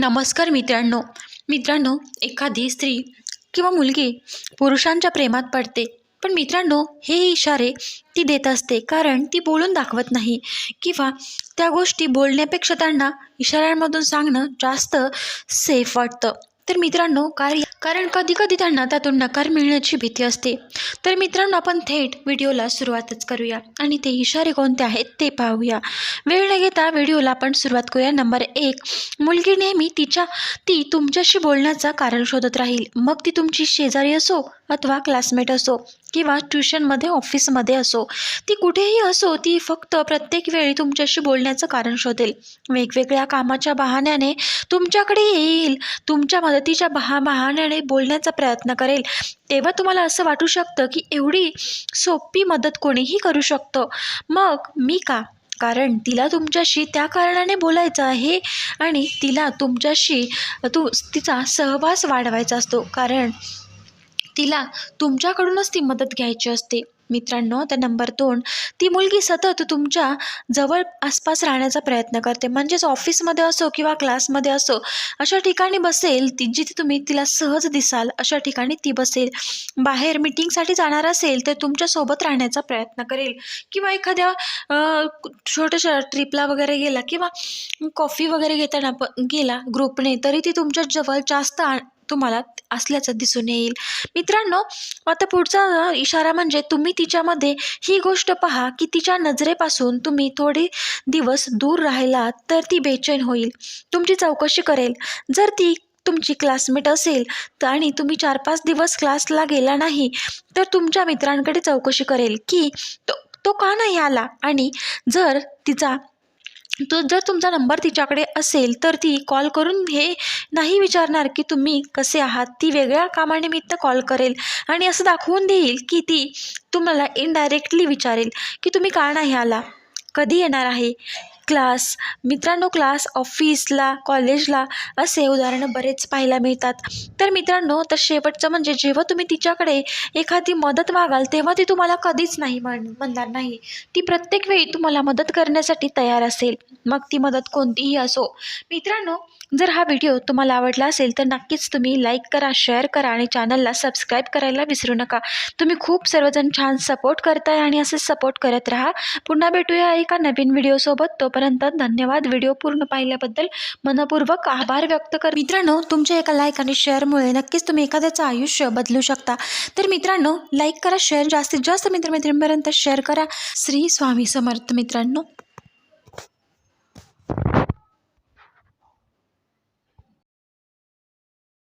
नमस्कार मित्रांनो. मित्रांनो एखादी स्त्री किंवा मुलगी पुरुषांच्या प्रेमात पडते. पण मित्रांनो हे इशारे ती देत असते कारण ती बोलून दाखवत नाही किंवा त्या गोष्टी बोलण्यापेक्षा त्यांना इशाऱ्यांमधून सांगणं जास्त सेफ वाटतं. तर मित्रांनो कार्य कारण कधी कधी त्यांना त्यातून नकार मिळण्याची भीती असते. तर मित्रांनो आपण थेट व्हिडिओला सुरुवातच करूया आणि ते इशारे कोणते आहेत ते पाहूया. वेळ न घेता व्हिडिओला आपण सुरुवात करूया. नंबर एक मुलगी नेहमी तिच्या ती तुमच्याशी बोलण्याचं कारण शोधत राहील. मग ती तुमची शेजारी असो अथवा क्लासमेट असो. किंवा ट्युशनमध्ये ऑफिसमध्ये असो ती कुठेही असो ती फक्त प्रत्येक वेळी तुमच्याशी बोलण्याचं कारण शोधेल. वेगवेगळ्या कामाच्या बहाण्याने तुमच्याकडे येईल तुमच्या मदतीच्या बहा बहाण्याने बोलण्याचा प्रयत्न करेल. तेव्हा तुम्हाला असं वाटू शकतं की एवढी सोपी मदत कोणीही करू शकतं. मग मी का? कारण तिला तुमच्याशी त्या कारणाने बोलायचं आहे आणि तिला तुमच्याशी तू तिचा सहवास वाढवायचा असतो. कारण तिला तुमच्याकडूनच ती मदत घ्यायची असते. मित्रांनो तर नंबर दोन. ती मुलगी सतत तुमच्या जवळ आसपास राहण्याचा प्रयत्न करते. म्हणजेच ऑफिसमध्ये असो किंवा क्लासमध्ये असो अशा ठिकाणी बसेल ती जिथे तुम्ही तिला सहज दिसाल अशा ठिकाणी ती बसेल. बाहेर मिटिंगसाठी जाणार असेल तर तुमच्यासोबत राहण्याचा प्रयत्न करेल. किंवा एखाद्या छोट्याशा ट्रिपला वगैरे गेला किंवा कॉफी वगैरे घेताना प गेला ग्रुपने तरी ती तुमच्या जवळ जास्त आ- तुम्हाला असल्याचं दिसून येईल. मित्रांनो आता पुढचा इशारा म्हणजे तुम्ही तिच्यामध्ये ही गोष्ट पहा की तिच्या नजरेपासून तुम्ही थोडे दिवस दूर राहिलात तर ती बेचैन होईल. तुमची चौकशी करेल. जर ती तुमची क्लासमेट असेल तर आणि तुम्ही चार पाच दिवस क्लासला गेला नाही तर तुमच्या मित्रांकडे चौकशी करेल की तो तो का नाही आला? आणि जर तिचा तो जर तुमचा नंबर तिच्याकडे असेल तर ती कॉल करून हे नाही विचारणार की तुम्ही कसे आहात? ती वेगळ्या कामानिमित्त कॉल करेल आणि असं दाखवून देईल की ती तुम्हाला इनडायरेक्टली विचारेल की तुम्ही का नाही आला? कधी येणार आहे? क्लास मित्रांनो क्लास ऑफिसला कॉलेजला असे उदाहरणं बरेच पाहायला मिळतात. तर मित्रांनो तर शेवटचं म्हणजे जेव्हा तुम्ही तिच्याकडे एखादी मदत मागाल तेव्हा ती तुम्हाला कधीच नाही म्हण म्हणणार नाही. ती प्रत्येक वेळी तुम्हाला मदत करण्यासाठी तयार असेल. मग ती मदत कोणतीही असो. मित्रांनो जर हा व्हिडिओ तुम्हाला आवडला असेल तर नक्कीच तुम्ही लाईक करा शेअर करा आणि चॅनलला सबस्क्राईब करायला विसरू नका. तुम्ही खूप सर्वजण छान सपोर्ट करताय आणि असेच सपोर्ट करत राहा. पुन्हा भेटूया एका नवीन व्हिडिओसोबत. तोपर्यंत धन्यवाद व्हिडिओ पूर्ण पाहिल्याबद्दल मनपूर्वक आभार व्यक्त कर मित्रांनो तुमच्या एका लाईक आणि शेअरमुळे नक्कीच तुम्ही एखाद्याचं आयुष्य बदलू शकता. तर मित्रांनो लाईक करा शेअर जास्तीत जास्त मित्रमैत्रिणींपर्यंत शेअर करा. श्री स्वामी समर्थ मित्रांनो.